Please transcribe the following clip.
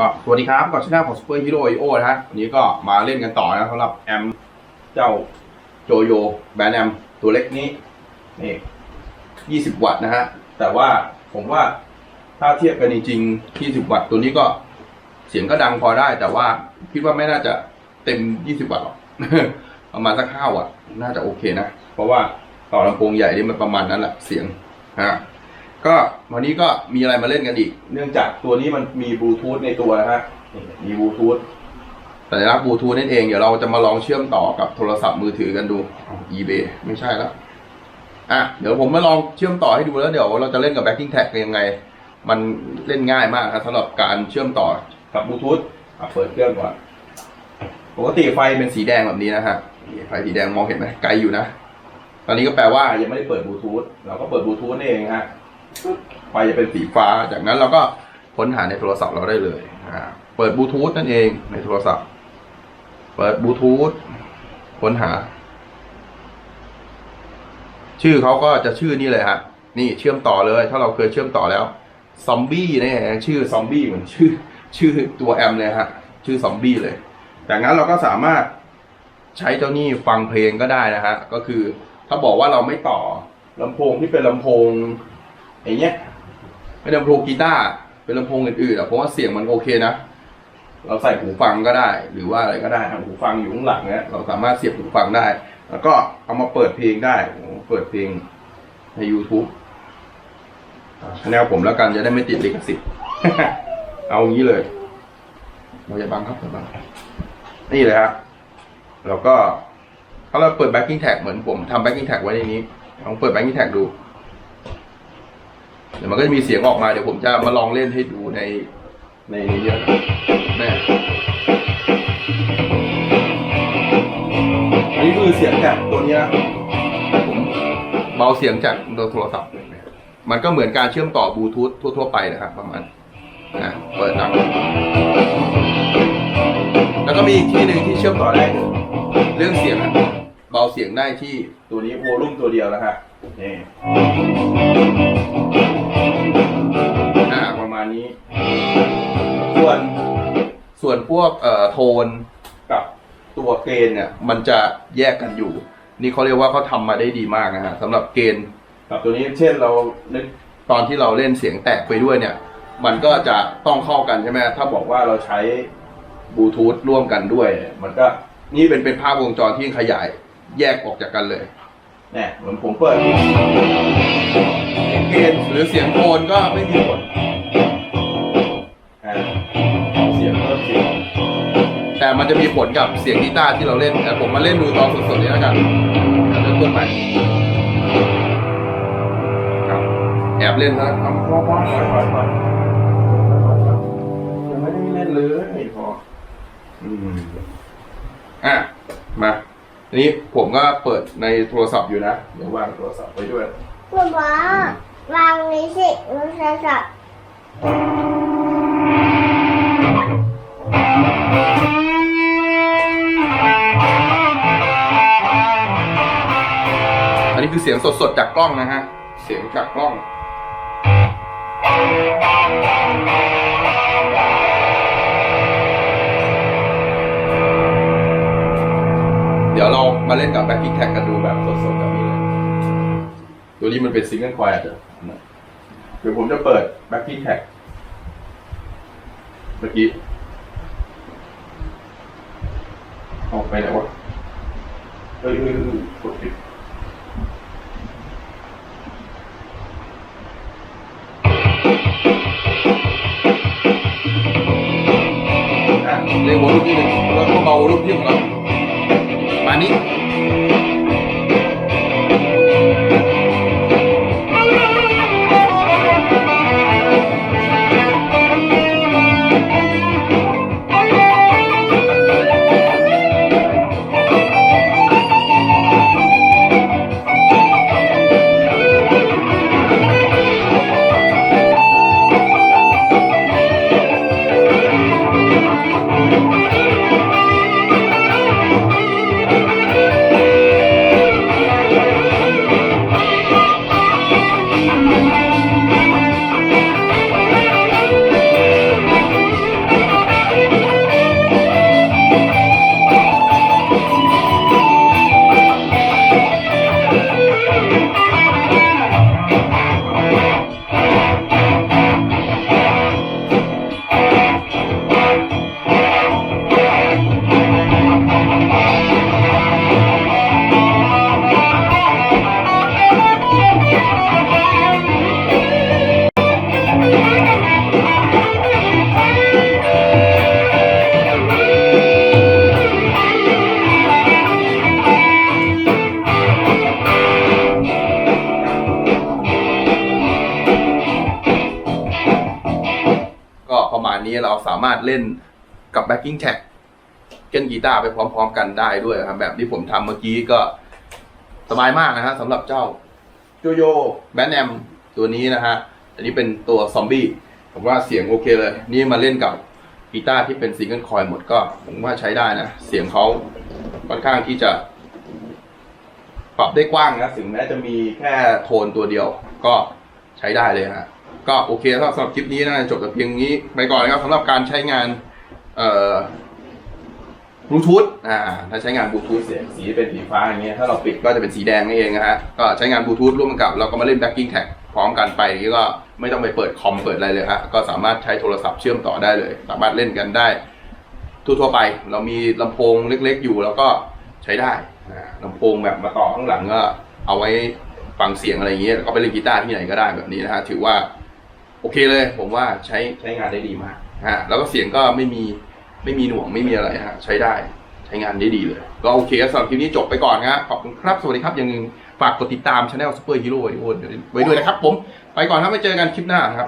ก็สวัสดีครับกับช่องของ Super Hero IO นะฮะวันนี้ก็มาเล่นกันต่อนะสำหรับแอมเจ้าโจโยแบรนด์แอมตัวเล็กนี้นี่20วัตต์นะฮะ แต่ว่าผมว่าถ้าเทียบกันจริงๆ20วัตต์ตัวนี้ก็เสียงก็ดังพอได้ แต่ว่าคิดว่าไม่น่าจะเต็ม20วัตต์หรอกประมาณสัก5วัตต์น่าจะโอเคนะ เพราะว่าต่อลำโพงใหญ่นี่มันประมาณนั้นแหละเสียงฮะ ก็วันนี้ก็มีอะไรมาเล่นกันอีก เนื่องจากตัวนี้มันมีบลูทูธในตัวนะฮะนี่มีบลูทูธสัญลักษณ์บลูทูธนั่นเอง เดี๋ยวเราจะมาลองเชื่อมต่อกับโทรศัพท์มือถือกันดูอ้าว eBay ไม่ใช่แล้วอะเดี๋ยวผมมาลองเชื่อมต่อให้ดูแล้วเดี๋ยวเราจะเล่นกับ backing tag กันยังไง มันเล่นง่ายมากครับสำหรับการเชื่อมต่อกับบลูทูธอะเปิดเครื่องก่อนปกติไฟเป็นสีแดงแบบนี้นะฮะนี่ไฟสีแดงมองเห็นไหมไกลอยู่นะ ตอนนี้ก็แปลว่ายังไม่ได้เปิดบลูทูธเราก็เปิดบลูทูธนี่เองฮะ ไฟจะเป็นสีฟ้า จากนั้นเราก็ค้นหาในโทรศัพท์เราได้เลยเปิดบลูทูธนั่นเองในโทรศัพท์ เปิดบลูทูธค้นหา ชื่อเขาก็จะชื่อนี่เลยฮะ นี่เชื่อมต่อเลย ถ้าเราเคยเชื่อมต่อแล้ว ซอมบี้เนี่ยชื่อซอมบี้เหมือนชื่อ ชื่อตัวแอมเลยฮะ ชื่อซอมบี้เลย จากนั้นเราก็สามารถใช้เจ้านี่ฟังเพลงก็ได้นะฮะ ก็คือถ้าบอกว่าเราไม่ต่อลำโพงที่เป็นลำโพง อย่างเงี้ยเป็นลำโพงกีตาร์เป็นลำโพงอื่นๆอะเพราะว่าเสียงมันโอเคนะ เราใส่หูฟังก็ได้ หรือว่าอะไรก็ได้หูฟังอยู่ข้างหลังเนี้ยเราสามารถเสียบหูฟังได้ แล้วก็เอามาเปิดเพลงได้เปิดเพลงใน YouTube แนวผมแล้วกันจะได้ไม่ติดลิขสิทธิ์ เอางี้เลย เราจะบังครับบังนี่เลยครับแล้วก็ถ้าเราเปิด backing tag เหมือนผมทำ backing tag ไว้ในนี้ลองเปิด backing tag ดู ดี๋ยวมันก็จะมีเสียงออกมาเดี๋ยวผมจะมาลองเล่นให้ดูในในเยอะแม่อันนี้คือเสียงจากตัวนี้นะผมเบาเสียงจากโทรศัพท์เลยนะมันก็เหมือนการเชื่อมต่อบลูทูธทั่ว ๆ ไปนะครับ ประมาณนะเปิดดังแล้วก็มีอีกที่หนึ่งที่เชื่อมต่อได้คือเรื่องเสียงอะเบาเสียงได้ที่ตัวนี้โวลุ่มตัวเดียวนะฮะนี่อ่าประมา ณนี้ ส่วนส่วนพวกเอ่อโทนกับตัวเกณฑ์เนี่ย มันจะแยกกันอยู่ นี่เขาเรียกว่าเขาทำมาได้ดีมากนะฮะสำหรับเกณฑ์กับตัวนี้เช่นเรานึกตอนที่เราเล่นเสียงแตกไปด้วยเนี่ย มันก็จะต้องเข้ากันใช่ไหมถ้าบอกว่าเราใช้บลูทูธร่วมกันด้วย มันก็นี่เป็นเป็นภาพวงจรที่ขยายแยกออกจากกันเลยเนี่ยเหมือนผมเปิดเสียงเกณฑ์หรือเสียงโทนก็ไม่มีผล มันจะมีผลกับเสียงกีตาร์ที่เราเล่นแต่ผมมาเล่นดูตอนสดๆนี้แล้วกันเริ่มต้นใหม่ครับแอบเล่นนะทำพอพอพอพอพอยังไม่ได้เล่นเลยพออืมอะมาทีนี้ผมก็เปิดในโทรศัพท์อยู่นะเดี๋ยววางโทรศัพท์ไว้ด้วยคุณพ่อวางนี้สิโทรศัพท์ สดๆจากกล้องนะฮะ เสียงจากกล้องเดี๋ยวเรามาเล่นกับ backing tag กันดูแบบสดๆกับนี้เลยตัวนี้มันเป็นซิงเกิลควายเดี๋ยวผมจะเปิด backing tag เมื่อกี้ออกไปไหนวะเฮ้ยเฮ้ยเฮ้ยกดผิดะ นี้เราสามารถเล่นกับ backing track เล่นกีตาร์ไปพร้อม ๆ กันได้ด้วยครับ แบบที่ผมทำเมื่อกี้ก็สบายมากนะฮะสำหรับเจ้าโจโยแบนแอมตัวนี้นะฮะ อันนี้เป็นตัวซอมบี้ผมว่าเสียงโอเคเลย นี่มาเล่นกับกีตาร์ที่เป็นซิงเกิลคอยหมดก็ ผมว่าใช้ได้นะ เสียงเขาค่อนข้างที่จะ ปรับได้กว้างนะ ถึงแม้จะมีแค่โทนตัวเดียว ก็ใช้ได้เลยฮะ ก็โอเคสำหรับคลิปนี้นะจบแต่เพียงนี้ไปก่อนนะครับสำหรับการใช้งานเอ่อบลูทูธอ่าถ้าใช้งานบลูทูธเสียงสีเป็นสีฟ้าอย่างเงี้ยถ้าเราปิดก็จะเป็นสีแดงนั่นเองนะฮะก็ใช้งานบลูทูธร่วมกับเราก็มาเล่น backing tag พร้อมกันไปนี้ก็ไม่ต้องไปเปิดคอมเปิดอะไรเลยฮะก็สามารถใช้โทรศัพท์เชื่อมต่อได้เลย สามารถเล่นกันได้ ทั่วๆไป เรามีลำโพงเล็ก ๆ อยู่แล้วก็ใช้ได้อ่าลำโพงแบบมาต่อข้างหลังก็เอาไว้ฟังเสียงอะไรอย่างเงี้ยแล้วก็ไปเล่นกีตาร์ที่ไหนก็ได้แบบนี้นะฮะถือว่า โอเคเลย ผมว่าใช้ใช้งานได้ดีมากฮะแล้วก็เสียงก็ไม่มีไม่มีหน่วงไม่มีอะไรฮะใช้ได้ใช้งานได้ดีเลย ก็โอเคครับสำหรับคลิปนี้จบไปก่อนนะขอบคุณครับ สวัสดีครับอยังฝากกดติดตามช anel Super Hero ไว้ด้วยนะครับผม ไปก่อนครับไว้เจอกันคลิปหน้าครับ